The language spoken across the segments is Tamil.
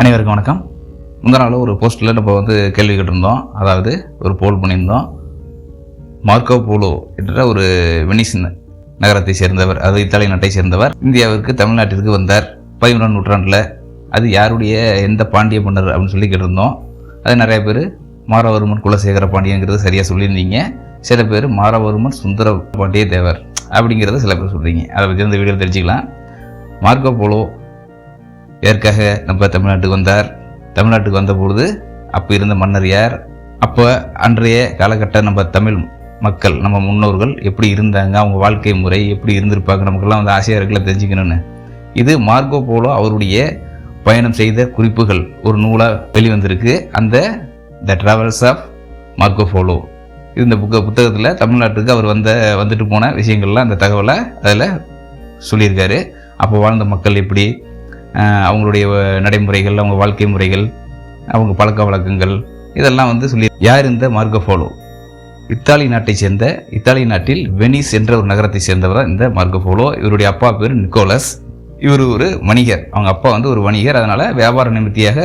அனைவருக்கும் வணக்கம். முந்த நாள் ஒரு போஸ்ட்டில் நம்ம வந்து கேள்வி கேட்டிருந்தோம். அதாவது ஒரு போல் பண்ணியிருந்தோம். மார்க்கோ போலோ என்ற ஒரு வெனிஸ் நகரத்தை சேர்ந்தவர் அது இத்தாலி நாட்டை சேர்ந்தவர். இந்தியாவிற்கு தமிழ்நாட்டிற்கு வந்தார். பதிமூணாம் நூற்றாண்டில் அது யாருடைய எந்த பாண்டிய மன்னர் அப்படின்னு சொல்லி கேட்டிருந்தோம். அது நிறைய பேர் மாரவர்மன் குலசேகர பாண்டியங்கிறது சரியாக சொல்லியிருந்தீங்க. சில பேர் மாரவர்மன் சுந்தர பாண்டிய தேவர் அப்படிங்கிறத சில பேர் சொல்கிறீங்க அதை பற்றி அந்த வீடியோ தெரிஞ்சுக்கலாம். மார்க்கோ போலோ எதற்காக நம்ம தமிழ்நாட்டுக்கு வந்தார். தமிழ்நாட்டுக்கு வந்த பொழுது அப்போ இருந்த மன்னர் யார்? அப்போ அன்றைய காலகட்ட நம்ம தமிழ் மக்கள் நம்ம முன்னோர்கள் எப்படி இருந்தாங்க? அவங்க வாழ்க்கை முறை எப்படி இருந்திருப்பாங்க? நமக்கெல்லாம் வந்து ஆசையாக இருக்கல தெரிஞ்சுக்கணும்னு. இது மார்க்கோ போலோ அவருடைய பயணம் செய்த குறிப்புகள் ஒரு நூலாக வெளிவந்திருக்கு. அந்த the travels of Marco Polo இந்த புக்க புத்தகத்தில் தமிழ்நாட்டுக்கு அவர் வந்த வந்துட்டு போன விஷயங்கள்லாம் அந்த தகவலை அதில் சொல்லியிருக்காரு. அப்போ வாழ்ந்த மக்கள் எப்படி அவங்களுடைய நடைமுறைகள் அவங்க வாழ்க்கை முறைகள் அவங்க பழக்க வழக்கங்கள் இதெல்லாம் வந்து சொல்லி யார் இந்த மார்க்கோ போலோ இத்தாலி நாட்டை சேர்ந்த இத்தாலி நாட்டில் வெனிஸ் என்ற ஒரு நகரத்தை சேர்ந்தவர் இந்த மார்க்கோ போலோ இவருடைய அப்பா பேர் நிக்கோலஸ். இவர் ஒரு வணிகர். அவங்க அப்பா வந்து ஒரு வணிகர். அதனால் வியாபார நிமித்தியாக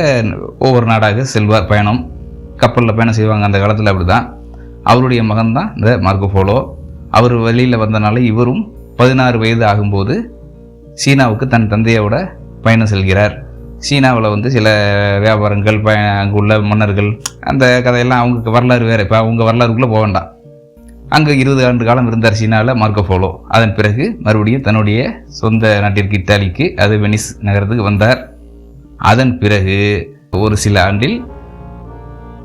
ஒவ்வொரு நாடாக செல்வார். பயணம் கப்பலில் பயணம் செய்வாங்க. அந்த காலத்தில் அப்படி தான் அவருடைய மகன் தான் இந்த மார்க்கோ போலோ அவர் வெளியில் வந்தனால இவரும் பதினாறு வயது ஆகும்போது சீனாவுக்கு தன் தந்தையோட பயணம் செல்கிறார். சீனாவில் வந்து சில வியாபாரங்கள் ப அங்கே உள்ள மன்னர்கள் அந்த கதையெல்லாம் அவங்க வரலாறு வேறு. இப்போ அவங்க வரலாறுக்குள்ளே போக வேண்டாம். அங்கே இருபது ஆண்டு காலம் இருந்தார் சீனாவில் மார்க்கோ போலோ. அதன் பிறகு மறுபடியும் தன்னுடைய சொந்த நாட்டிற்கு இத்தாலிக்கு அது வெனிஸ் நகரத்துக்கு வந்தார். அதன் பிறகு ஒரு சில ஆண்டில்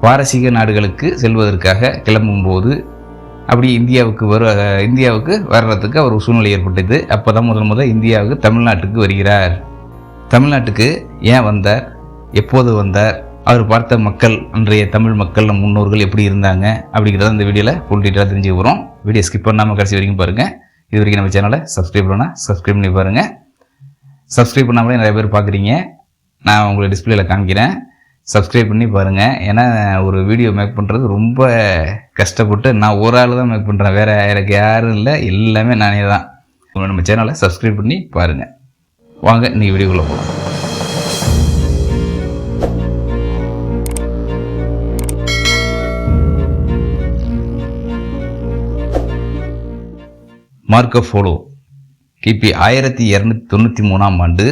பாரசீக நாடுகளுக்கு செல்வதற்காக கிளம்பும்போது அப்படி இந்தியாவுக்கு வரு இந்தியாவுக்கு வர்றதுக்கு அவர் சூழ்நிலை ஏற்பட்டது. அப்போ தான் முதல் முதல் இந்தியாவுக்கு தமிழ்நாட்டுக்கு வருகிறார். தமிழ்நாட்டுக்கு ஏன் வந்தார்? எப்போது வந்தார்? அவர் பார்த்த மக்கள் அன்றைய தமிழ் மக்கள் நம் முன்னோர்கள் எப்படி இருந்தாங்க? அப்படிங்கிறத இந்த வீடியோவில் ஃபுல் டீட்டெயிலாக தெரிஞ்சுக்க போகிறோம் வீடியோ ஸ்கிப் பண்ணாமல் கடைசி வரைக்கும் பாருங்கள் இது வரைக்கும் நம்ம சேனலை சப்ஸ்கிரைப் பண்ணால் சப்ஸ்கிரைப் பண்ணி பாருங்கள் சப்ஸ்கிரைப் பண்ணாமலே நிறைய பேர் பார்க்குறீங்க. நான் உங்களை டிஸ்பிளேயில் காமிக்கிறேன் சப்ஸ்கிரைப் பண்ணி பாருங்கள் ஏன்னா ஒரு வீடியோ மேக் பண்ணுறது ரொம்ப கஷ்டப்பட்டு நான் ஒரு ஆள் தான் மேக் பண்ணுறேன் வேறு எனக்கு யாரும் இல்லை. எல்லாமே நானே தான். நம்ம சேனலை சப்ஸ்கிரைப் பண்ணி பாருங்கள் வாங்க இன்றைக்கி வீடியோக்குள்ளே போகலாம் மார்க்க ஃபோலோ கிபி ஆயிரத்தி இரநூத்தி தொண்ணூற்றி மூணாம் ஆண்டு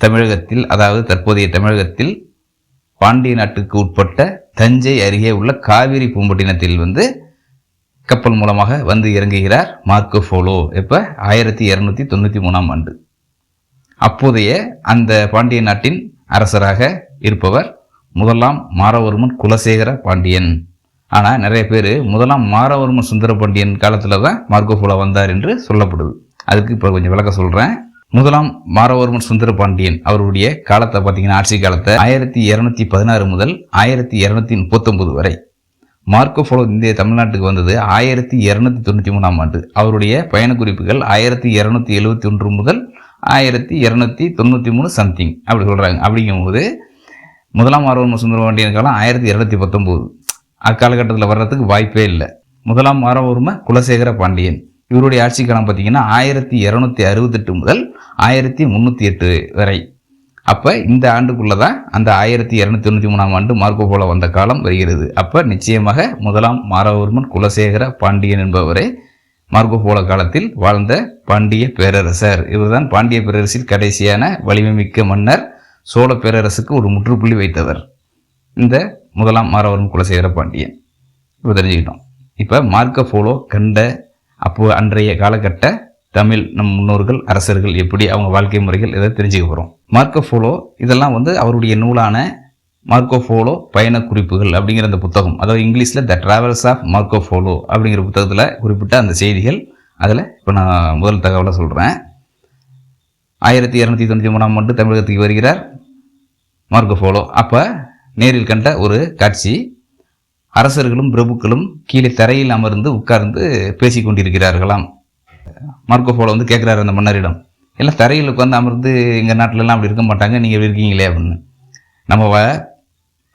தமிழகத்தில் அதாவது தற்போதைய தமிழகத்தில் பாண்டிய நாட்டுக்கு உட்பட்ட தஞ்சை அருகே உள்ள காவிரி பூம்பட்டினத்தில் வந்து கப்பல் மூலமாக வந்து இறங்குகிறார் மார்க்கோ ஃபோலோ எப்போ ஆயிரத்தி இரநூத்தி தொண்ணூற்றி மூணாம் ஆண்டு. அப்போதைய அந்த பாண்டிய நாட்டின் அரசராக இருப்பவர் முதலாம் மாரவர்மன் குலசேகர பாண்டியன். ஆனால் நிறைய பேர் முதலாம் மாரவர்மன் சுந்தர பாண்டியன் காலத்தில் தான் மார்க்கோஃபோலோ வந்தார் என்று சொல்லப்படுது. அதுக்கு இப்போ கொஞ்சம் விளக்க சொல்கிறேன் முதலாம் மாரவர்மன் சுந்தர பாண்டியன் அவருடைய காலத்தை பார்த்தீங்கன்னா ஆட்சி காலத்தை ஆயிரத்தி இரநூத்தி பதினாறு முதல் ஆயிரத்தி இரநூத்தி முப்பத்தொன்பது வரை. மார்க்கோபோலோ இந்திய தமிழ்நாட்டுக்கு வந்தது ஆயிரத்தி இரநூத்தி தொண்ணூற்றி மூணாம் ஆண்டு. அவருடைய பயண குறிப்புகள் ஆயிரத்தி இரநூத்தி எழுபத்தி ஒன்று முதல் ஆயிரத்தி இரநூத்தி தொண்ணூற்றி மூணு சம்திங் அப்படி சொல்கிறாங்க அப்படிங்கும்போது முதலாம் ஆர்வம் சுந்தரபாண்டியன் காலம் ஆயிரத்தி இரநூத்தி பத்தொம்போது. அக்காலகட்டத்தில் வர்றதுக்கு வாய்ப்பே இல்லை. முதலாம் ஆரவர்ம குலசேகர பாண்டியன். இவருடைய ஆட்சி காலம் பார்த்திங்கன்னா ஆயிரத்தி இரநூத்தி அறுபத்தெட்டு முதல் ஆயிரத்தி முந்நூற்றி எட்டு வரை. அப்போ இந்த ஆண்டுக்குள்ளே தான் அந்த ஆயிரத்தி இரநூத்தி தொண்ணூற்றி மூணாம் ஆண்டு மார்க்கோ போல வந்த காலம் வருகிறது. அப்போ நிச்சயமாக முதலாம் மாரவர்மன் குலசேகர பாண்டியன் என்பவரை மார்க்கோஃபோலோ காலத்தில் வாழ்ந்த பாண்டிய பேரரசர். இவர்தான் பாண்டிய பேரரசில் கடைசியான வலிமைமிக்க மன்னர் சோழ பேரரசுக்கு ஒரு முற்றுப்புள்ளி வைத்தவர். இந்த முதலாம் மாறவரும் குலசேகர பாண்டியன். இப்போ தெரிஞ்சுக்கிட்டோம். இப்போ மார்க்கோ போலோ கண்ட அப்போ அன்றைய காலகட்ட தமிழ் நம் முன்னோர்கள் அரசர்கள் எப்படி அவங்க வாழ்க்கை முறைகள் இதை தெரிஞ்சுக்க போகிறோம் மார்க்கோ போலோ இதெல்லாம் வந்து அவருடைய நூலான மார்க்கோ ஃபோலோ பயண குறிப்புகள் அப்படிங்கிற அந்த புத்தகம். அதாவது இங்கிலீஷில் the travels of Marco Polo அப்படிங்கிற புத்தகத்தில் குறிப்பிட்ட அந்த செய்திகள். அதில் இப்போ நான் முதல் தகவலை சொல்கிறேன் ஆயிரத்தி இரநூத்தி தொண்ணூற்றி மூணாம் ஆண்டு தமிழகத்துக்கு வருகிறார் மார்க்கோ ஃபோலோ அப்போ நேரில் கண்ட ஒரு காட்சி. அரசர்களும் பிரபுக்களும் கீழே தரையில் அமர்ந்து உட்கார்ந்து பேசி கொண்டிருக்கிறார்களாம். மார்க்கோ ஃபோலோ வந்து கேட்குறாரு அந்த மன்னரிடம். எல்லாம் தரையில் உட்காந்து அமர்ந்து எங்கள் நாட்டிலலாம் அப்படி இருக்க மாட்டாங்க. நீங்கள் இருக்கீங்களே? அப்படின்னு. நம்ம வ-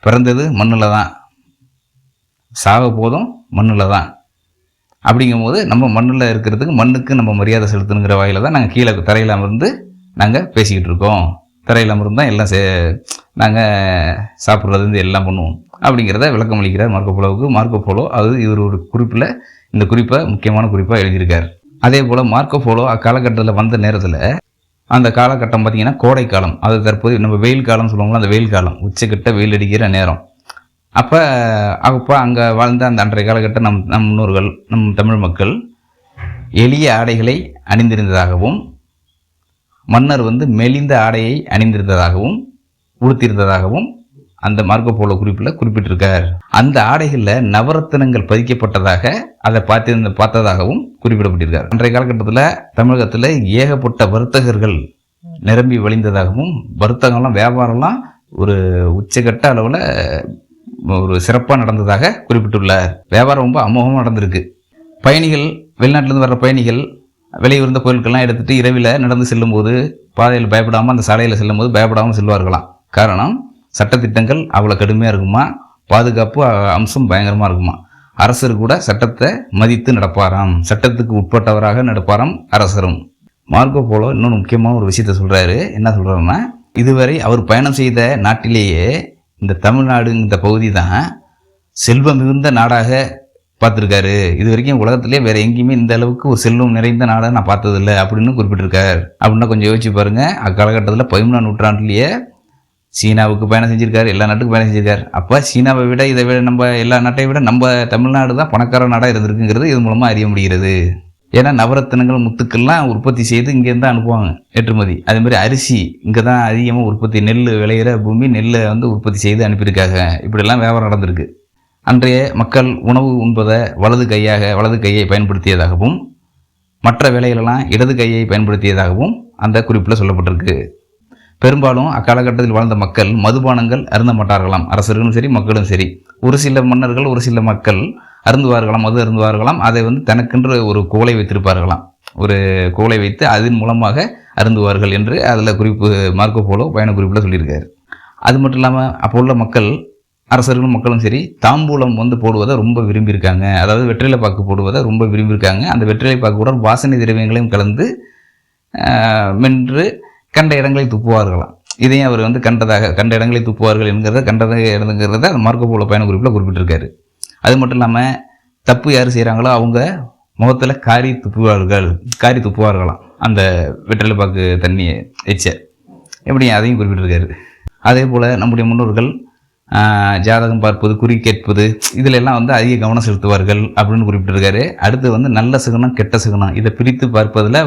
பிறந்தது மண்ணில் தான். சாக போதும் மண்ணில் தான். அப்படிங்கும்போது நம்ம மண்ணில் இருக்கிறதுக்கு மண்ணுக்கு நம்ம மரியாதை செலுத்தணுங்கிற வகையில் தான் நாங்கள் கீழே தரையில் அமர்ந்து நாங்கள் பேசிக்கிட்டு இருக்கோம். தரையில் அமர்ந்தான் எல்லாம் சே நாங்கள் சாப்பிட்றதுலேருந்து எல்லாம் பண்ணுவோம். அப்படிங்கிறத விளக்கம் அளிக்கிறார் மார்க்கோ போலோவுக்கு. மார்க்கோ போலோ அது இவர் ஒரு குறிப்பில் இந்த குறிப்பை முக்கியமான குறிப்பாக எழுதியிருக்கார். அதே போல் மார்க்கோ போலோ அக்காலகட்டத்தில் வந்த நேரத்தில் அந்த காலகட்டம் பார்த்தீங்கன்னா கோடைக்காலம். காலம் அது தற்போது நம்ம வெயில் காலம் சொல்லுவாங்களோ அந்த வெயில் காலம். உச்சக்கிட்ட வெயில் அடிக்கிற நேரம். அப்போ அப்போ அங்கே வாழ்ந்த அந்த அன்றைய காலகட்டம் நம் நம் முன்னோர்கள் நம் தமிழ் மக்கள் எளிய ஆடைகளை அணிந்திருந்ததாகவும் மன்னர் வந்து மெலிந்த ஆடையை அணிந்திருந்ததாகவும் உடுத்தியிருந்ததாகவும் அந்த மார்க்கோ போலோ குறிப்பில் குறிப்பிட்டிருக்கார். அந்த ஆடைகளில் நவரத்தினங்கள் பதிக்கப்பட்டதாக அதை பார்த்து பார்த்ததாகவும் குறிப்பிடப்பட்டிருக்கார். அன்றைய காலகட்டத்தில் தமிழகத்தில் ஏகப்பட்ட வர்த்தகர்கள் நிரம்பி வழிந்ததாகவும் வர்த்தகம்லாம் வியாபாரம்லாம் ஒரு உச்சகட்ட அளவில் ஒரு சிறப்பாக நடந்ததாக குறிப்பிட்டுள்ளார். வியாபாரம் ரொம்ப அமோகமாக நடந்திருக்கு. பயணிகள் வெளிநாட்டிலேருந்து வர்ற பயணிகள் விலை கோயில்கள்லாம் எடுத்துகிட்டு இரவில் நடந்து செல்லும்போது பாதையில் பயப்படாமல் அந்த சாலையில் செல்லும்போது பயப்படாமல் செல்வார்களாம். காரணம் சட்டத்திட்டங்கள் அவ்வளோ கடுமையாக இருக்குமா? பாதுகாப்பு அம்சம் பயங்கரமாக இருக்குமா? அரசர் கூட சட்டத்தை மதித்து நடப்பாராம். சட்டத்துக்கு உட்பட்டவராக நடப்பாராம் அரசரும். மார்க்கோ போலோ இன்னொன்று முக்கியமான ஒரு விஷயத்த சொல்கிறாரு என்ன சொல்கிறாருன்னா இதுவரை அவர் பயணம் செய்த நாட்டிலேயே இந்த தமிழ்நாடு இந்த பகுதி தான் செல்வம் மிகுந்த நாடாக பார்த்துருக்காரு. இது வரைக்கும் உலகத்திலே வேற எங்கேயுமே இந்த அளவுக்கு ஒரு செல்வம் நிறைந்த நாடை நான் பார்த்ததில்ல அப்படின்னு குறிப்பிட்டிருக்கார். அப்படின்னா கொஞ்சம் யோசிச்சு பாருங்க. அக்காலகட்டத்தில் பதிமூணாம் நூற்றாண்டுலேயே சீனாவுக்கு பயணம் செஞ்சிருக்காரு எல்லா நாட்டுக்கும் பயணம் செஞ்சிருக்காரு. அப்போ சீனாவை விட இதை விட நம்ம எல்லா நாட்டை விட நம்ம தமிழ்நாடு தான் பணக்கார நாடாக இருந்திருக்குங்கிறது இது மூலமாக அறிய முடிகிறது. ஏன்னா நவரத்தினங்கள் முத்துக்கள்லாம் உற்பத்தி செய்து இங்கேருந்து தான் அனுப்புவாங்க ஏற்றுமதி. அதே மாதிரி அரிசி இங்கே தான் அதிகமாக உற்பத்தி நெல் விளையிற பூமி நெல்லை வந்து உற்பத்தி செய்து அனுப்பியிருக்காங்க. இப்படிலாம் வியாபாரம் நடந்திருக்கு. அன்றைய மக்கள் உணவு உண்பதை வலது கையாக வலது கையை பயன்படுத்தியதாகவும் மற்ற வேலைகளெல்லாம் இடது கையை பயன்படுத்தியதாகவும் அந்த குறிப்பில் சொல்லப்பட்டிருக்கு. பெரும்பாலும் அக்காலகட்டத்தில் வாழ்ந்த மக்கள் மதுபானங்கள் அருந்த மாட்டார்களாம். அரசர்களும் சரி மக்களும் சரி. ஒரு சில மன்னர்கள் ஒரு சில மக்கள் அருந்துவார்களாம் மது அருந்துவார்களாம். அதை வந்து தனக்கென்று ஒரு கோலை வைத்திருப்பார்களாம். ஒரு கோலை வைத்து அதன் மூலமாக அருந்துவார்கள் என்று அதில் குறிப்பு மார்க்கோ போலோ பயண குறிப்பில் சொல்லியிருக்காரு. அது மட்டும் இல்லாமல் அப்போ உள்ள மக்கள் அரசர்களும் மக்களும் சரி தாம்பூலம் வந்து போடுவதை ரொம்ப விரும்பியிருக்காங்க. அதாவது வெற்றிலை பாக்கு போடுவதை ரொம்ப விரும்பியிருக்காங்க. அந்த வெற்றிலை பாக்கு வாசனை திரவியங்களையும் கலந்து மென்று கண்ட இடங்களில் துப்புவார்களாம். இதையும் அவர் வந்து கண்டதாக கண்ட இடங்களில் துப்புவார்கள் என்கிறத கண்டதாக இடங்கிறத அந்த மார்க்கோ போல பயண குறிப்பில் குறிப்பிட்டிருக்காரு. அது மட்டும் இல்லாமல் தப்பு யார் செய்கிறாங்களோ அவங்க முகத்தில் காரி துப்புவார்கள் காரி துப்புவார்களாம். அந்த வெற்றிலை பாக்கு தண்ணியை எச்ச. எப்படி அதையும் குறிப்பிட்டிருக்காரு. அதே போல் நம்முடைய முன்னோர்கள் ஜாதகம் பார்ப்பது குறி கேட்பது இதில் எல்லாம் வந்து அதிக கவனம் செலுத்துவார்கள் அப்படின்னு குறிப்பிட்டிருக்காரு. அடுத்து வந்து நல்ல சிகனம் கெட்ட சிகனம் இதை பிரித்து பார்ப்பதில்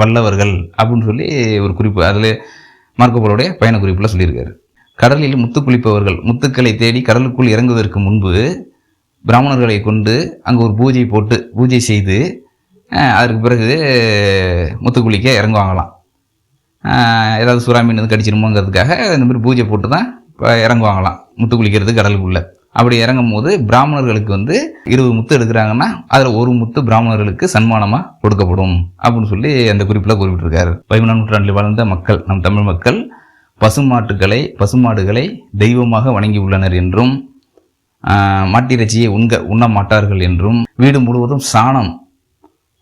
வல்லவர்கள் அப்படின்னு சொல்லி ஒரு குறிப்பு அதில் மார்க்கோபோலோடைய பயண குறிப்பில் சொல்லியிருக்காரு. கடலில் முத்து குளிப்பவர்கள் முத்துக்களை தேடி கடலுக்குள் இறங்குவதற்கு முன்பு பிராமணர்களை கொண்டு அங்கே ஒரு பூஜை போட்டு பூஜை செய்து அதற்கு பிறகு முத்து குளிக்க இறங்குவாங்களாம். ஏதாவது சுறா மீன் கடிச்சிருமோங்கிறதுக்காக இந்த மாதிரி பூஜை போட்டு தான் இப்போ இறங்குவாங்களாம் முத்து குளிக்கிறது கடலுக்குள்ளே. அப்படி இறங்கும் போது பிராமணர்களுக்கு வந்து இருபது முத்து எடுக்கிறாங்கன்னா அதில் ஒரு முத்து பிராமணர்களுக்கு சன்மானமாக கொடுக்கப்படும் அப்படின்னு சொல்லி அந்த குறிப்பில் குறிப்பிட்டிருக்காரு. பதிமூணாம் நூற்றாண்டில் வாழ்ந்த மக்கள் நம் தமிழ் மக்கள் பசுமாட்டுக்களை பசுமாடுகளை தெய்வமாக வணங்கி உள்ளனர் என்றும் மாட்டிறைச்சியை உண்க உண்ண மாட்டார்கள் என்றும் வீடு முழுவதும் சாணம்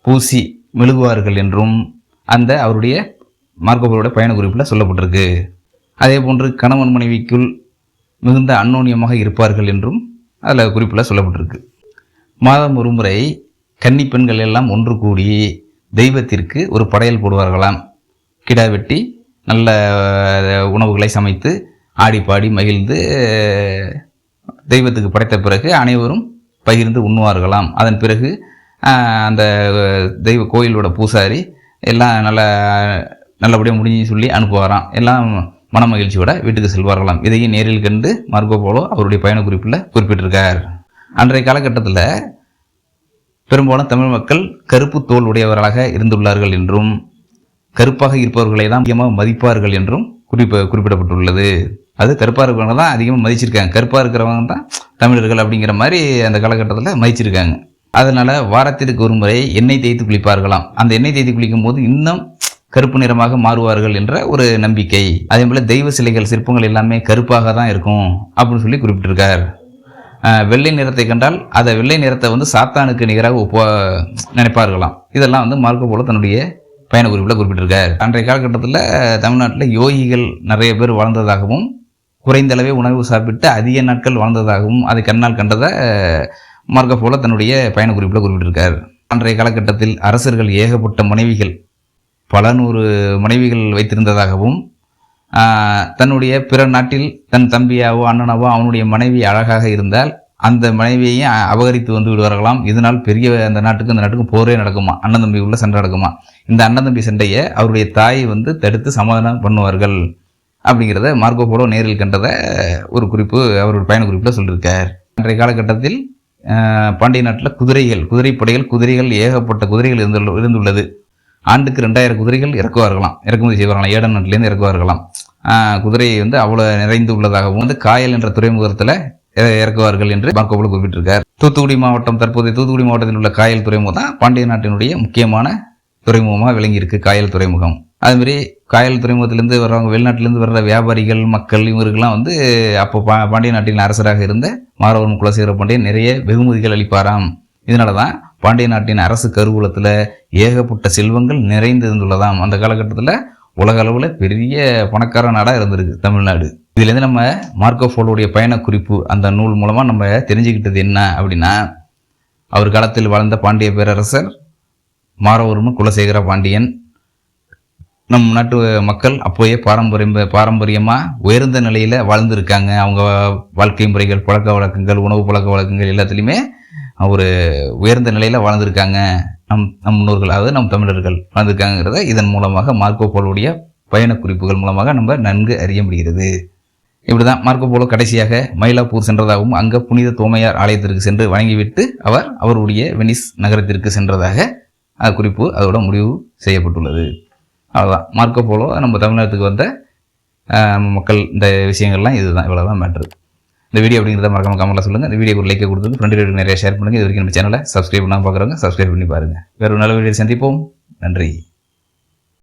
பூசி மெழுகுவார்கள் என்றும் அந்த அவருடைய மார்க்கோபரோட பயண குறிப்பில் சொல்லப்பட்டிருக்கு. அதே போன்று கணவன் மனைவிக்குள் மிகுந்த அன்னோன்யமாக இருப்பார்கள் என்றும் அதில் குறிப்பில் சொல்லப்பட்டிருக்கு. மாதம் ஒரு முறை கன்னி பெண்கள் எல்லாம் ஒன்று கூடி தெய்வத்திற்கு ஒரு படையல் போடுவார்களாம். கிடா வெட்டி நல்ல உணவுகளை சமைத்து ஆடி பாடி மகிழ்ந்து தெய்வத்துக்கு படைத்த பிறகு அனைவரும் பகிர்ந்து உண்ணுவார்களாம். அதன் பிறகு அந்த தெய்வ கோயிலோட பூசாரி எல்லாம் நல்ல நல்லபடியாக முடிஞ்சு சொல்லி அனுப்புவாராம். எல்லாம் மன மகிழ்ச்சியோட வீட்டுக்கு செல்வார்களாம். இதையும் நேரில் கண்டு மார்க்கோ போலோ அவருடைய பயண குறிப்பில் குறிப்பிட்டிருக்கார். அன்றைய காலகட்டத்தில் பெரும்பாலும் தமிழ் மக்கள் கருப்பு தோல் உடையவர்களாக இருந்துள்ளார்கள் என்றும் கருப்பாக இருப்பவர்களை தான் அதிகமாக மதிப்பார்கள் என்றும் குறிப்ப குறிப்பிடப்பட்டுள்ளது. அது கருப்பாக இருக்கிறவங்க தான் அதிகமாக மதிச்சிருக்காங்க. கருப்பாக இருக்கிறவங்க தான் தமிழர்கள் அப்படிங்கிற மாதிரி அந்த காலகட்டத்தில் மதிச்சிருக்காங்க. அதனால் வாரத்திற்கு ஒரு முறை எண்ணெய் தேய்த்து குளிப்பார்களாம். அந்த எண்ணெய் தேய்த்து குளிக்கும் போது இன்னும் கருப்பு நிறமாக மாறுவார்கள் என்ற ஒரு நம்பிக்கை. அதே போல் தெய்வ சிலைகள் சிற்பங்கள் எல்லாமே கருப்பாக தான் இருக்கும் அப்படின்னு சொல்லி குறிப்பிட்டிருக்கார். வெள்ளை நிறத்தை கண்டால் அதை வெள்ளை நிறத்தை வந்து சாத்தானுக்கு நிகராக ஒப்ப நினைப்பார்களாம். இதெல்லாம் வந்து மார்க்கோ போல தன்னுடைய பயண குறிப்பில் குறிப்பிட்டிருக்கார். அன்றைய காலகட்டத்தில் தமிழ்நாட்டில் யோகிகள் நிறைய பேர் வாழ்ந்ததாகவும் குறைந்த அளவே உணவு சாப்பிட்டு அதிக நாட்கள் வாழ்ந்ததாகவும் அதை கண்ணால் கண்டதை மார்க்க போல தன்னுடைய பயண குறிப்பில் குறிப்பிட்டிருக்கார். அன்றைய காலகட்டத்தில் அரசர்கள் ஏகப்பட்ட மனைவிகள் பல நூறு மனைவிகள் வைத்திருந்ததாகவும் தன்னுடைய பிற நாட்டில் தன் தம்பியாவோ அண்ணனாவோ அவனுடைய மனைவி அழகாக இருந்தால் அந்த மனைவியையும் அபகரித்து வந்து விடுவார்களாம். இதனால் பெரிய அந்த நாட்டுக்கு அந்த நாட்டுக்கும் போரே நடக்குமா? அண்ணன் தம்பி உள்ள சண்டை நடக்குமா? இந்த அண்ணன் தம்பி சண்டையை அவருடைய தாய் வந்து தடுத்து சமாதானம் பண்ணுவார்கள் அப்படிங்கிறத மார்க்கோ போலோ நேரில் கண்டதை ஒரு குறிப்பு அவருடைய பயண குறிப்பில் சொல்லியிருக்கார். அன்றைய காலகட்டத்தில் பாண்டிய நாட்டில் குதிரைகள் குதிரைப்படைகள் குதிரைகள் ஏகப்பட்ட குதிரைகள் இருந்து இருந்துள்ளது. ஆண்டுக்கு ரெண்டாயிரம் குதிரைகள் இறக்குவார்களாம். இறக்குமதி செய்வார்களாம். ஏடன் நாட்டிலேருந்து இறக்குவார்களாம் குதிரை வந்து அவ்வளோ நிறைந்து உள்ளதாகவும் வந்து காயல் என்ற துறைமுகத்தில் இறக்குவார்கள் என்று மார்க்கோபோல குறிப்பிட்டிருக்கார். தூத்துக்குடி மாவட்டம் தற்போதைய தூத்துக்குடி மாவட்டத்தில் உள்ள காயல் துறைமுகம் தான் பாண்டிய நாட்டினுடைய முக்கியமான துறைமுகமாக விளங்கியிருக்கு. காயல் துறைமுகம். அதுமாரி காயல் துறைமுகத்திலேருந்து வர்றவங்க வெளிநாட்டிலேருந்து வர்ற வியாபாரிகள் மக்கள் இவருக்கெல்லாம் வந்து அப்போ பா பாண்டிய நாட்டின் அரசராக இருந்த மாறவன் குலசேகர பாண்டியன் நிறைய வெகுமதிகள் அளிப்பாராம். இதனால தான் பாண்டிய நாட்டின் அரசு கருவூலத்தில் ஏகப்பட்ட செல்வங்கள் நிறைந்து இருந்துள்ளதாம் அந்த காலகட்டத்தில் உலக அளவில் பெரிய பணக்கார நாடாக இருந்திருக்கு தமிழ்நாடு. இதுலேருந்து நம்ம மார்க்கோ போலோடைய பயண குறிப்பு அந்த நூல் மூலமாக நம்ம தெரிஞ்சுக்கிட்டது என்ன அப்படின்னா அவர் காலத்தில் வாழ்ந்த பாண்டிய பேரரசர் மாரவர்மன் குலசேகர பாண்டியன் நம் நாட்டு மக்கள் அப்போயே பாரம்பரியம் பாரம்பரியமாக உயர்ந்த நிலையில் வாழ்ந்துருக்காங்க. அவங்க வாழ்க்கை முறைகள் பழக்க வழக்கங்கள் உணவு பழக்க வழக்கங்கள் எல்லாத்துலேயுமே ஒரு உயர்ந்த நிலையில் வாழ்ந்திருக்காங்க. நம் நம் முன்னோர்கள் அதாவது நம் தமிழர்கள் வாழ்ந்திருக்காங்கிறத இதன் மூலமாக மார்க்கோ போலோடைய பயண குறிப்புகள் மூலமாக நம்ம நன்கு அறிய முடிகிறது. இப்படிதான் மார்க்கோ போலோ கடைசியாக மயிலாப்பூர் சென்றதாகவும் அங்கே புனித தோமையார் ஆலயத்திற்கு சென்று வணங்கிவிட்டு அவர் அவருடைய வெனிஸ் நகரத்திற்கு சென்றதாக குறிப்பு அதோட முடிவு செய்யப்பட்டுள்ளது. அவ்வளோதான் மார்க்கோ போலோ நம்ம தமிழ்நாட்டுக்கு வந்த மக்கள் இந்த விஷயங்கள்லாம் இதுதான். இவ்வளோதான் மேட்ரு. இந்த வீடியோ அப்படிங்கிறத மறக்காம கமெண்ட்ல சொல்லுங்கள் இந்த வீடியோ ஒரு லைக் கொடுத்து ஃப்ரெண்டு நிறைய ஷேர் பண்ணுங்கள் இது வரைக்கும் நம்ம சேனலை சப்ஸ்கிரைப் பண்ணாமல் பார்க்குறவங்க சப்ஸ்கிரைப் பண்ணி பாருங்கள் வேறு ஒரு நல்ல வீடியோ சந்திப்போம். நன்றி.